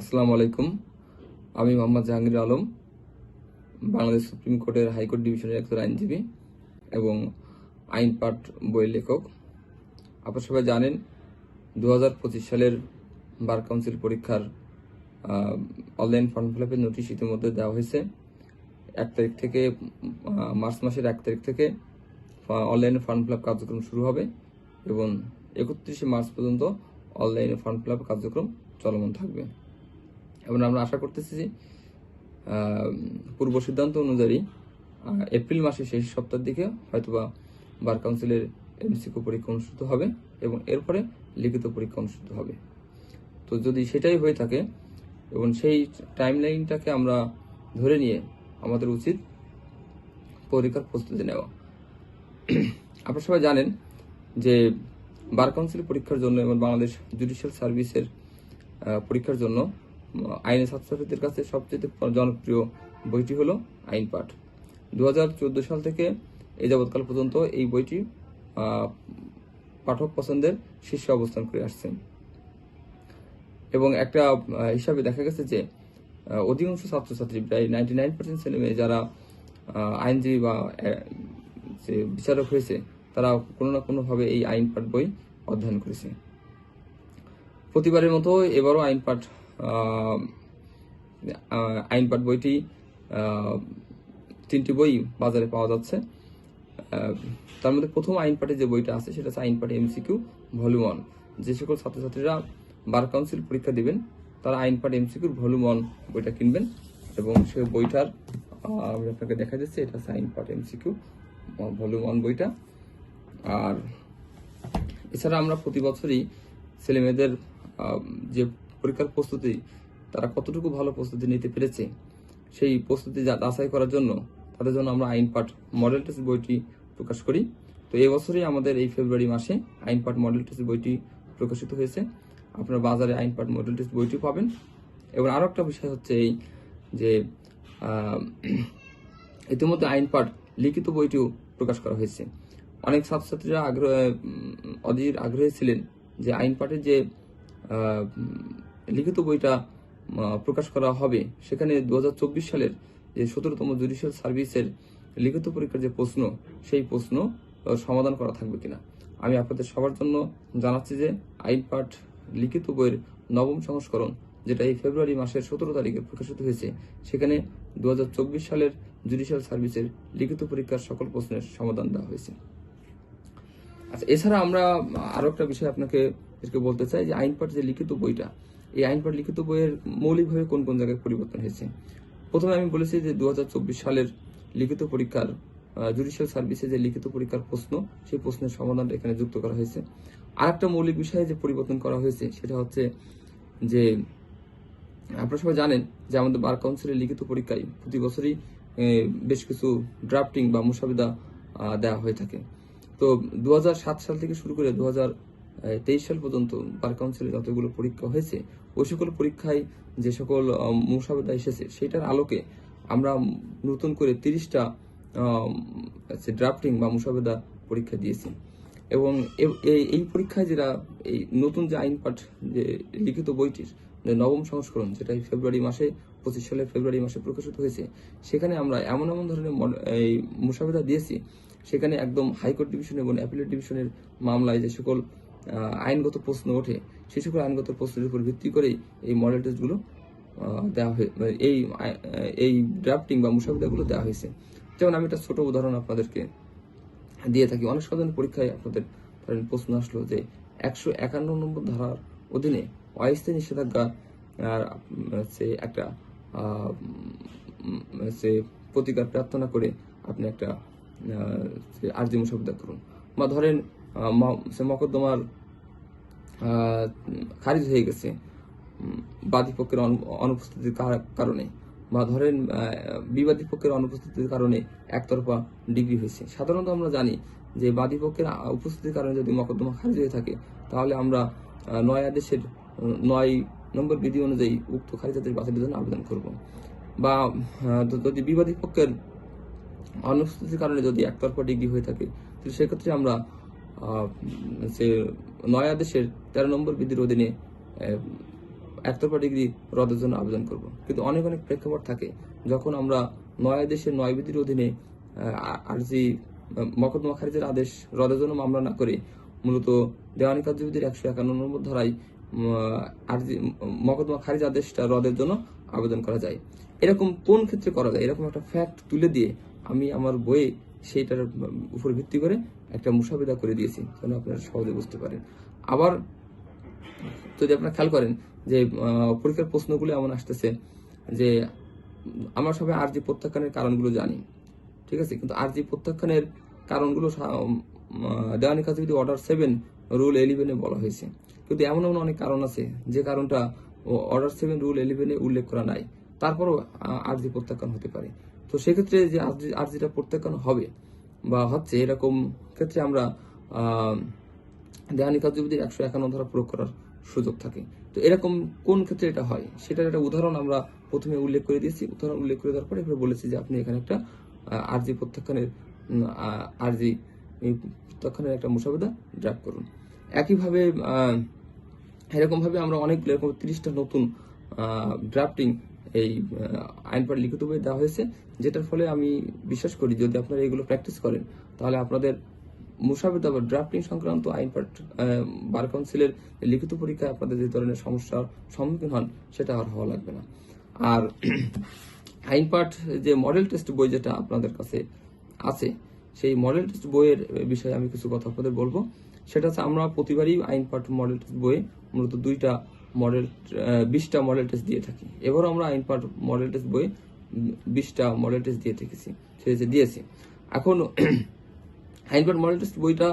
আসসালামু আলাইকুম। আমি Mohammad Jahangir Alam, Bangladesh supreme court high court ডিভিশনের একজন আইনজীবী এবং আইন পাঠ বইয়ের লেখক। আপনারা সবাই জানেন দু হাজার পঁচিশ সালের বার কাউন্সিল পরীক্ষার অনলাইন ফর্ম ফিল আপের নোটিশ ইতিমধ্যে দেওয়া হয়েছে। এক তারিখ থেকে মার্চ মাসের এক তারিখ থেকে অনলাইনে ফর্ম ফিল আপ কার্যক্রম শুরু হবে এবং একত্রিশে মার্চ পর্যন্ত অনলাইনে ফর্ম ফিল আপ কার্যক্রম চলমান থাকবে। এবং আমরা আশা করতেছি যে পূর্ব সিদ্ধান্ত অনুযায়ী এপ্রিল মাসের শেষ সপ্তাহের দিকে হয়তোবা বার কাউন্সিলের এমসিকিউ পরীক্ষা অনুষ্ঠিত হবে এবং এরপরে লিখিত পরীক্ষা অনুষ্ঠিত হবে। তো যদি সেটাই হয়ে থাকে এবং সেই টাইম লাইনটাকে আমরা ধরে নিয়ে আমাদের উচিত পরীক্ষার প্রস্তুতি নেওয়া। আপনারা সবাই জানেন যে বার কাউন্সিল পরীক্ষার জন্য এবং বাংলাদেশ জুডিশিয়াল সার্ভিসের পরীক্ষার জন্য আইনি ছাত্রছাত্রীদের কাছে সবচেয়ে জনপ্রিয় বইটি হলো আইন পাঠ। দু হাজার চোদ্দ সাল থেকে এই যাবৎকাল পর্যন্ত এই বইটি পাঠক পছন্দের শীর্ষে অবস্থান করে আসছে। এবং একটা হিসাবে দেখা গেছে যে অধিকাংশ ছাত্রছাত্রী, প্রায় নাইনটি নাইন পার্সেন্ট ছেলে মেয়ে যারা আইনজীবী বা যে বিচারক হয়েছে, তারা কোনো না কোনোভাবে এই আইন পাঠ বই অধ্যয়ন করেছে। প্রতিবারের মতো এবারও আইন পাঠ আহ, আহ, আইন পাঠ বইটি তিনটি বই বাজারে পাওয়া যাচ্ছে। তার মধ্যে প্রথম আইন পাঠে যে বইটা আছে সেটা হচ্ছে আইন পাঠে এমসিকিউ ভলিউম ওয়ান। যে সকল ছাত্রছাত্রীরা বার কাউন্সিল পরীক্ষা দিবেন তারা আইন পাঠ এমসিকিউর ভলিউম ওয়ান বইটা কিনবেন এবং সে বইটার আমি আপনাকে দেখা যাচ্ছে এটা হচ্ছে আইন পাঠ এমসিকিউ ভলিউম ওয়ান বইটা। আর এছাড়া আমরা প্রতি বছরই ছেলেমেয়েদের যে পরীক্ষার প্রস্তুতি, তারা কতটুকু ভালো প্রস্তুতি নিতে পেরেছে, সেই প্রস্তুতি যাচাই করার জন্য তাদের জন্য আমরা আইন পাঠ মডেল টেস্ট বইটি প্রকাশ করি। তো এবছরই আমাদের এই ফেব্রুয়ারি মাসে আইন পাঠ মডেল টেস্ট বইটি প্রকাশিত হয়েছে। আপনারা বাজারে আইন পাঠ মডেল টেস্ট বইটি পাবেন। এবং আরও একটা বিষয় হচ্ছে এই যে ইতিমধ্যে আইন পাঠ লিখিত বইটিও প্রকাশ করা হয়েছে। অনেক ছাত্রছাত্রীরা আগ্রহ অধীর আগ্রহী ছিলেন যে আইন পাঠের যে লিখিত বইটা প্রকাশ করা হবে। সেখানে দু হাজার চব্বিশ সালের যে সতেরোতম জুডিশিয়াল সার্ভিসের লিখিত পরীক্ষার যে প্রশ্ন, সেই প্রশ্ন সমাধান করা থাকবে কিনা। আমি আপনাদের সবার জন্য জানাচ্ছি যে আইন পাঠ লিখিত বইয়ের নবম সংস্করণ, যেটা এই ফেব্রুয়ারি মাসের সতেরো তারিখে প্রকাশিত হয়েছে, সেখানে দু হাজার চব্বিশ সালের জুডিশিয়াল সার্ভিসের লিখিত পরীক্ষার সকল প্রশ্নের সমাধান দেওয়া হয়েছে। আচ্ছা এছাড়া আমরা আরও একটা বিষয় আপনাকে বলতে চাই যে আইন পাঠ যে লিখিত বইটা এই আইন পাঠ লিখিত বইয়ের মৌলিকভাবে কোন কোন জায়গায় পরিবর্তন হয়েছে? প্রথমে আমি বলেছি যে দু হাজার চব্বিশ সালের লিখিত পরীক্ষার জুডিশিয়াল সার্ভিসে যে লিখিত পরীক্ষার প্রশ্ন, সেই প্রশ্নের সমাধানটা এখানে যুক্ত করা হয়েছে। আর একটা মৌলিক বিষয়ে যে পরিবর্তন করা হয়েছে, সেটা হচ্ছে যে, আপনারা সবাই জানেন যে আমাদের বার কাউন্সিলের লিখিত পরীক্ষায় প্রতি বছরই বেশ কিছু ড্রাফটিং বা মুসাবিদা দেওয়া হয়ে থাকে। তো দু হাজার সাত সাল থেকে শুরু করে দু হাজার তেইশ সাল পর্যন্ত বার কাউন্সিলে যতগুলো পরীক্ষা হয়েছে ওই সকল পরীক্ষায় যে সকল মুসাবিদা এসেছে, সেটার আলোকে আমরা নতুন করে তিরিশটা ড্রাফটিং বা মুসাবেদা পরীক্ষা দিয়েছি। এবং এই পরীক্ষায় যেটা, এই নতুন যে আইন পাঠ, যে লিখিত বইটির যে নবম সংস্করণ, যেটা ফেব্রুয়ারি মাসে, পঁচিশ সালের ফেব্রুয়ারি মাসে প্রকাশিত হয়েছে, সেখানে আমরা এমন এমন ধরনের এই মুসাবিদা দিয়েছি, সেখানে একদম হাইকোর্ট ডিভিশন এবং অ্যাপিলেট ডিভিশনের মামলায় যে সকল আইনগত প্রশ্ন ওঠে। সেই সকল আইনগত প্রশ্নের উপর ভিত্তি করেই এই মডেল টেস্টগুলো দেওয়া হয়ে মানে এই এই ড্রাফটিং বা মুসাবিদাগুলো দেওয়া হয়েছে। যেমন আমি একটা ছোট উদাহরণ আপনাদেরকে দিয়ে থাকি। অনেক সাধারণ পরীক্ষায় আপনাদের ধরেন প্রশ্ন আসলো যে, একশো একান্ন নম্বর ধারার অধীনে অস্থায়ী নিষেধাজ্ঞা হচ্ছে একটা সে প্রতিকার প্রার্থনা করে আপনি একটা আর্জি মুসাবিদা করুন। বা ধরেন হচ্ছে মকদ্দমার খারিজ হয়ে গেছে বাদী পক্ষের অনু- অনুপস্থিতির কার- কারণে বা ধরেন বিবাদী পক্ষের অনুপস্থিতির কারণে একতরফা ডিগ্রি হয়েছে। সাধারণত আমরা জানি যে বাদী পক্ষের উপস্থিতির কারণে যদি মকদ্দমা খারিজ হয়ে থাকে, তাহলে আমরা নয় আদেশের নয় নম্বর বিধি অনুযায়ী উক্ত খারিজাতের বাতিলের জন্য আবেদন করব। বা যদি বিবাদী পক্ষের অনুপস্থিতির কারণে যদি একতরফা ডিগ্রি হয়ে থাকে তাহলে সেক্ষেত্রে আমরা যে নয় আদেশের তেরো নম্বর বিধির অধীনে একতরফা ডিগ্রি রদের জন্য আবেদন করব। কিন্তু অনেক অনেক প্রেক্ষাপট থাকে। যখন আমরা নয় আদেশের নয় বিধির অধীনে আর্জি, মকদ্দমা খারিজের আদেশ রদের জন্য মামলা না করে মূলত দেওয়ানি কার্যবিধির একশো একান্ন নম্বর ধারায় আরজি আর্জি, মকদ্দমা খারিজ আদেশটা রদের জন্য আবেদন করা যায়। এরকম কোন ক্ষেত্রে করা যায়? এরকম একটা ফ্যাক্ট তুলে দিয়ে আমি আমার বইয়ে সেইটার উপর ভিত্তি করে একটা মুসাবিদা করে দিয়েছি যেন আপনারা সহজে বুঝতে পারেন। আবার যদি আপনারা খেয়াল করেন যে পরীক্ষার প্রশ্নগুলো এমন আসতেছে যে, আমরা সবাই আরজি প্রত্যাখ্যানের কারণগুলো জানি, ঠিক আছে? কিন্তু আরজি প্রত্যাখ্যানের কারণগুলো সা- কাছে যদি অর্ডার সেভেন রুল ইলেভেনে বলা হয়েছে। কিন্তু এমন এমন অনেক কারণ আছে, যে কারণটা অর্ডার সেভেন রুল ইলেভেনে উল্লেখ করা নাই। তারপরও আরজি প্রত্যাখ্যান হতে পারে। তো সেক্ষেত্রে যে আরজি আরজিটা প্রত্যাখ্যান হবে বা হচ্ছে এরকম ক্ষেত্রে আমরা দেহানি কার্যবিধির একশো একান্ন ধারা প্রয়োগ করার সুযোগ থাকে। তো এরকম কোন ক্ষেত্রে এটা হয়? সেটার একটা উদাহরণ আমরা প্রথমে উল্লেখ করে দিয়েছি। উদাহরণ উল্লেখ করে দেওয়ার পরে এবার বলেছি যে আপনি এখানে একটা আরজি প্রত্যাখ্যানের আরজি প্রত্যাখ্যানের একটা মুসাবেদা ড্রাফট করুন। একইভাবে এরকমভাবে আমরা অনেকগুলো, এরকম তিরিশটা নতুন ড্রাফটিং এই আইন পাঠ লিখিত বই দেওয়া হয়েছে, যেটার ফলে আমি বিশ্বাস করি যদি আপনারা এগুলো প্র্যাকটিস করেন, তাহলে আপনাদের মুসাবেদা বা ড্রাফটিং সংক্রান্ত আইন পাঠ বার কাউন্সিলের লিখিত পরীক্ষায় আপনাদের যে ধরনের সমস্যার সম্মুখীন হন, সেটা আর হওয়া লাগবে না। আর আইন পাঠ যে মডেল টেস্ট বই যেটা আপনাদের কাছে আছে, সেই মডেল টেস্ট বইয়ের বিষয়ে আমি কিছু কথা আপনাদের বলব। সেটা হচ্ছে আমরা প্রতিবারই আইন পাঠ মডেল টেস্ট বইয়ে মূলত দুইটা মডেল বিশটা মডেল টেস্ট দিয়ে থাকি। এবারও আমরা আইন পাঠ মডেল টেস্ট বইয়ে বিশটা মডেল টেস্ট দিয়ে থেকেছি সে দিয়েছি। এখন আইন পাঠ মডেল টেস্ট বইটা